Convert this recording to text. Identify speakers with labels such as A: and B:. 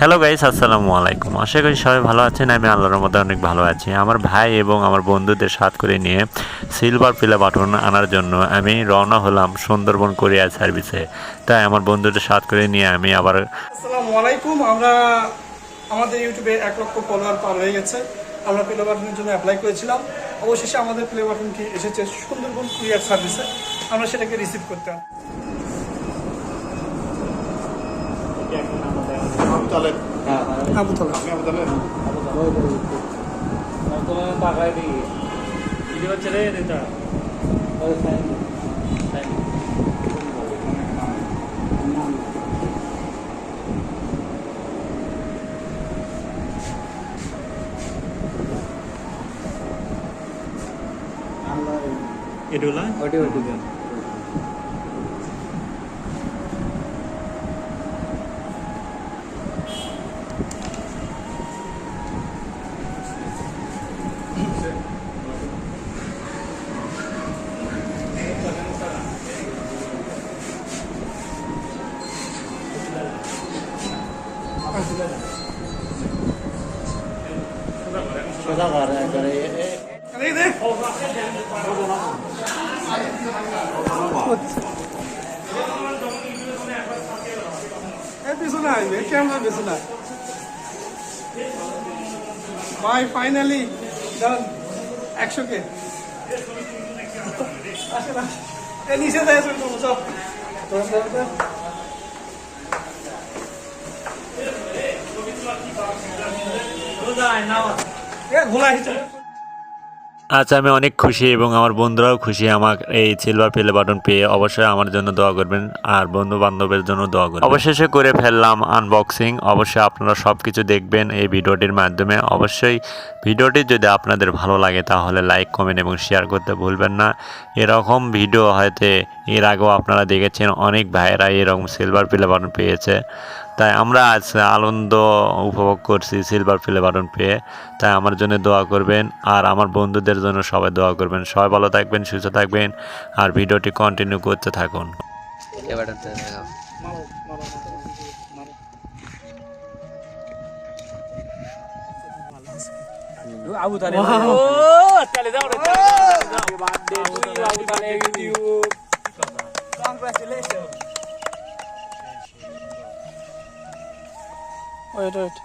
A: Hello guys আসসালামু আলাইকুম আশা করি সবাই ভালো আছেন, আমি আল্লাহর মধ্যে অনেক ভালো আছি। আমার ভাই এবং আমার বন্ধুদের সাথ করে নিয়ে সিলভার প্লে বাটন আনার জন্য আমি রওনা হলাম সুন্দরবন কোরিয়ার সার্ভিসে তাই আমার বন্ধুদের সাথ করে নিয়ে আমি আবার
B: আসসালামু আলাইকুম। আমরা আমাদের ইউটিউবে এক লক্ষ ফলোয়ার পার হয়ে গেছে। আমরা প্লে বাটনের জন্য অ্যাপ্লাই করেছিলাম। অবশেষে আমাদের প্লে বাটনটি এসেছে সুন্দরবন, কুরিয়ার সার্ভিসে আমরা সেটাকে রিসিভ করতে
C: Talib. À,
B: Abu Talib. Abu
C: Talib. Abu
D: Talib. Tôi pakai di. Jadi macam ni dia tak. Oh, saya. Saya. Idola?
E: Audio juga. হবে আবু তালেব।
B: এই দে। এই পিছনে আসবে ক্যামেরা পিছনে আয়। ভাই ফাইনালি ডান একশো কে আসে না এ নিচে দেয় শুনবো সব
A: আজ আমি অনেক খুশি এবং আমার বন্ধুরাও খুশি আমার এই সিলভার প্লে বাটন পেয়ে অবশ্যই আমার জন্য দোয়া করবেন আর বন্ধু বান্ধবের জন্য দোয়া করবেন। অবশেষে করে ফেললাম আনবক্সিং অবশ্যই আপনারা সব কিছু দেখবেন এই ভিডিওটির মাধ্যমে। অবশ্যই ভিডিওটি যদি আপনাদের ভালো লাগে তাহলে লাইক কমেন্ট এবং শেয়ার করতে ভুলবেন না। এরকম ভিডিও হয়তো এর আগেও আপনারা দেখেছেন অনেক ভাইয়েরা এরকম সিলভার প্লে বাটন পেয়েছে। তাই আমরা আজ আনন্দ উপভোগ করছি সিলভার প্লে বাটন পেয়ে। তাই আমার জন্য দোয়া করবেন আর আমার বন্ধুদের জন্য সবাই দোয়া করবেন। সবাই ভালো থাকবেন সুস্থ থাকবেন আর ভিডিওটি কন্টিনিউ করতে থাকুন।
D: আবু তালে ও তালে যাও রে। বার্থডে ইউ আবু তালে।
B: Wait wait